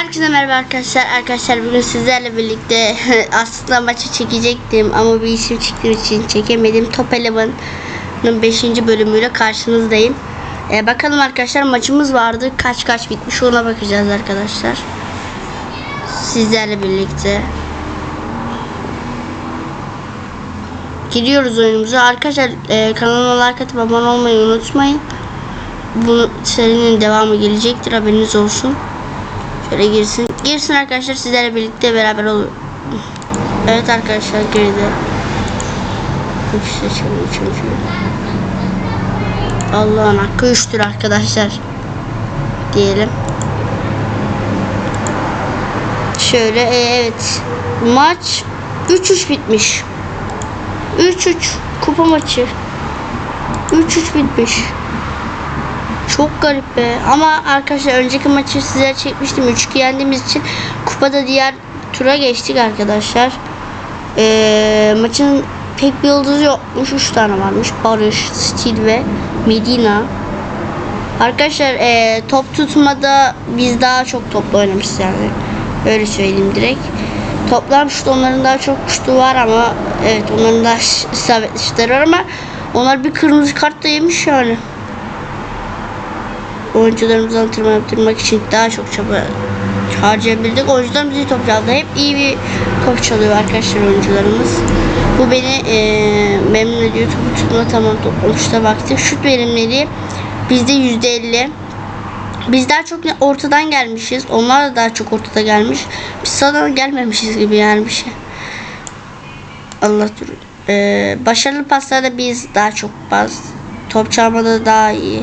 Herkese merhaba arkadaşlar. Arkadaşlar bugün sizlerle birlikte aslında maçı çekecektim ama bir işim çıktığı için çekemedim. Top Eleven'ın 5. bölümüyle karşınızdayım. Ee, bakalım arkadaşlar maçımız vardı. Kaç kaç bitmiş ona bakacağız arkadaşlar. Sizlerle birlikte. Giriyoruz oyunumuza. Arkadaşlar e, kanalıma like atıp abone olmayı unutmayın. Bu serinin devamı gelecektir haberiniz olsun. Şöyle girsin. Girsin arkadaşlar sizlerle birlikte beraber olur. Evet arkadaşlar girdi. Üç seçelim üçüncü. Allah'ın hakkı üçtür arkadaşlar. Diyelim. Şöyle e, evet. Maç 3-3 bitmiş. 3-3 kupa maçı. 3-3 bitmiş. Çok garip be. Ama arkadaşlar önceki maçı sizlere çekmiştim. 3-2 yendiğimiz için kupada diğer tura geçtik arkadaşlar. Ee, maçın pek bir yıldızı yokmuş. 3 tane varmış. Barış, Stil ve Medina. Arkadaşlar ee, top tutmada biz daha çok topla oynamışız yani. Öyle söyleyeyim direkt. Toplam şut onların daha çok şutu var ama evet onların daha isabetli var ama onlar bir kırmızı kart da yemiş yani oyuncularımızı antrenman yaptırmak için daha çok çaba harcayabildik. Oyuncularımız iyi top çaldı. Hep iyi bir top çalıyor arkadaşlar oyuncularımız. Bu beni e, memnun ediyor. Topu tutma tamam toplamışta baktık. Şut verimliliği bizde yüzde elli. Biz daha çok ortadan gelmişiz. Onlar da daha çok ortada gelmiş. Biz sağdan gelmemişiz gibi yani bir şey. Allah dur. Ee, başarılı paslarda biz daha çok pas. Top çalmada daha iyi.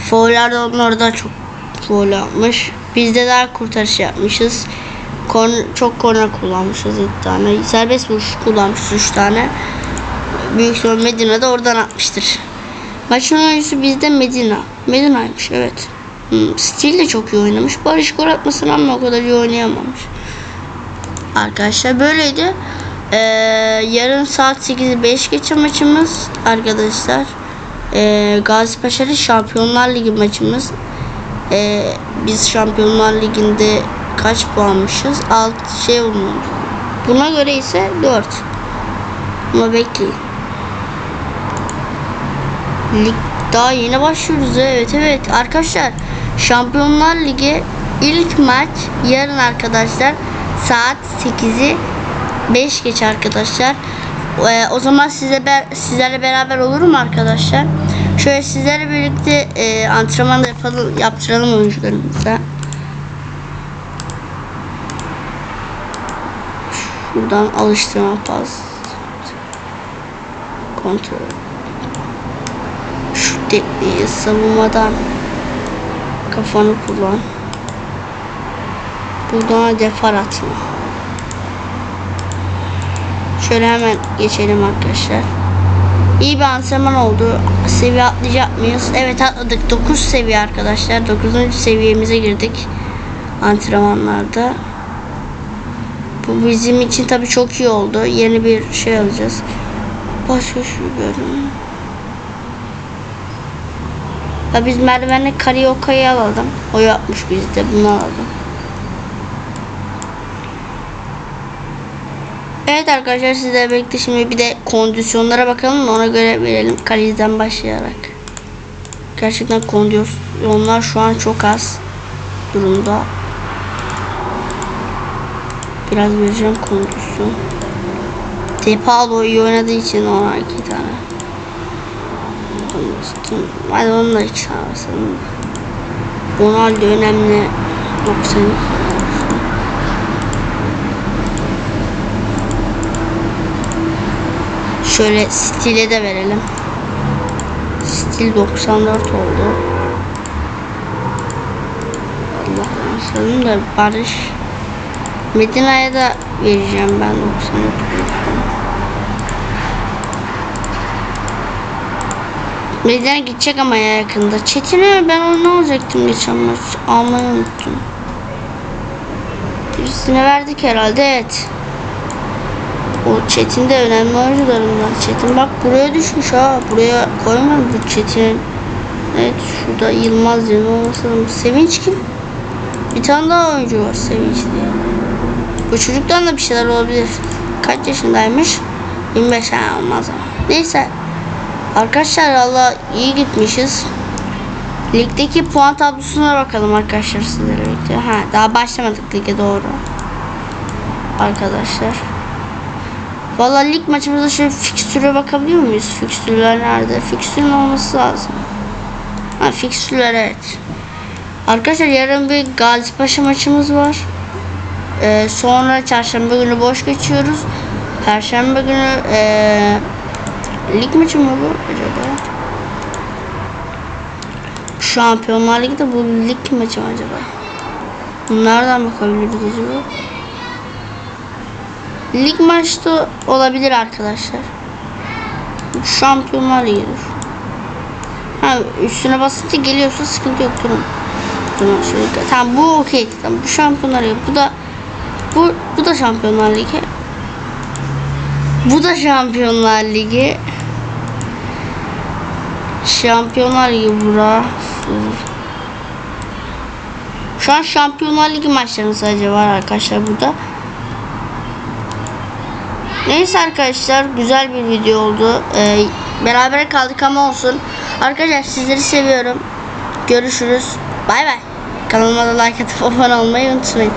Faullerde onlar da çok foul yapmış. Biz de daha kurtarış yapmışız. Kon çok korner kullanmışız 7 tane. Serbest vuruş kullanmışız 3 tane. Büyük ihtimal Medina da oradan atmıştır. Maçın oyuncusu bizde Medina. Medina'ymış evet. Hmm, Stil de çok iyi oynamış. Barış gol atmasına ama o kadar iyi oynayamamış. Arkadaşlar böyleydi. Ee, yarın saat 8'i 5 geçe maçımız arkadaşlar. Ee, Gazi Paşa'lı Şampiyonlar Ligi maçımız. Ee, biz Şampiyonlar Ligi'nde kaç puanmışız? 6 şey olmuş. Buna göre ise 4. Ama bekleyin. Daha yeni başlıyoruz. Evet evet arkadaşlar. Şampiyonlar Ligi ilk maç yarın arkadaşlar saat 8'i 5 geç arkadaşlar. Ee, o zaman size ber, sizlerle beraber olurum arkadaşlar. Şöyle sizlerle birlikte e, antrenman da yapalım, yaptıralım oyuncularımıza. Şuradan alıştırma pas. Kontrol. Şut tekniği savunmadan kafanı kullan. Buradan defar atma. Şöyle hemen geçelim arkadaşlar. İyi bir antrenman oldu. Seviye atlayacak mıyız? Evet atladık. 9 seviye arkadaşlar. 9. seviyemize girdik. Antrenmanlarda. Bu bizim için tabi çok iyi oldu. Yeni bir şey alacağız. Başka şu bölüm. Ya biz merdivenle karaoke'yi alalım. O yapmış bizde. Bunu alalım. Evet arkadaşlar sizle birlikte şimdi bir de kondisyonlara bakalım ona göre verelim kaleden başlayarak. Gerçekten kondisyonlar şu an çok az durumda. Biraz vereceğim kondisyon. Depalo iyi oynadığı için ona iki tane. Hadi onu da hiç alsın. Ronaldo önemli 92. Şöyle stile de verelim. Stil 94 oldu. Allah'ım sanırım da Barış. Medina'ya da vereceğim ben 94 Medina gidecek ama ya yakında. Çetin'e ben onu ne olacaktım geçen maç. Almayı unuttum. Birisine verdik herhalde evet. O Çetin de önemli oyuncularından. Çetin bak buraya düşmüş ha. Buraya koyma bu Çetin. Evet şurada Yılmaz yanı olmasa Sevinç kim? Bir tane daha oyuncu var Sevinç diye. Bu çocuktan da bir şeyler olabilir. Kaç yaşındaymış? 25 ha olmaz ama. Neyse. Arkadaşlar valla iyi gitmişiz. Ligdeki puan tablosuna bakalım arkadaşlar sizlerle birlikte. Ha daha başlamadık lige doğru. Arkadaşlar. Valla lig maçımızda şöyle fikstüre bakabiliyor muyuz? Fikstürler nerede? Fikstürün olması lazım. Ha fikstürler evet. Arkadaşlar yarın bir Gazipaşa maçımız var. Ee, sonra çarşamba günü boş geçiyoruz. Perşembe günü ee, lig maçı mı bu acaba? Şampiyonlar Ligi de bu lig maçı mı acaba? Nereden bakabiliriz acaba? Lig maçta olabilir arkadaşlar. Şampiyonlar Ligi'dir. Ha üstüne basınca geliyorsa sıkıntı yok durun. Durun şöyle. Tamam bu okey. Tamam bu Şampiyonlar Ligi. Bu da bu bu da Şampiyonlar Ligi. Bu da Şampiyonlar Ligi. Şampiyonlar Ligi bura. Şu an Şampiyonlar Ligi maçlarının sadece var arkadaşlar burada. Neyse arkadaşlar güzel bir video oldu. Ee, beraber kaldık ama olsun. Arkadaşlar sizleri seviyorum. Görüşürüz. Bay bay. Kanalıma da like atıp abone olmayı unutmayın.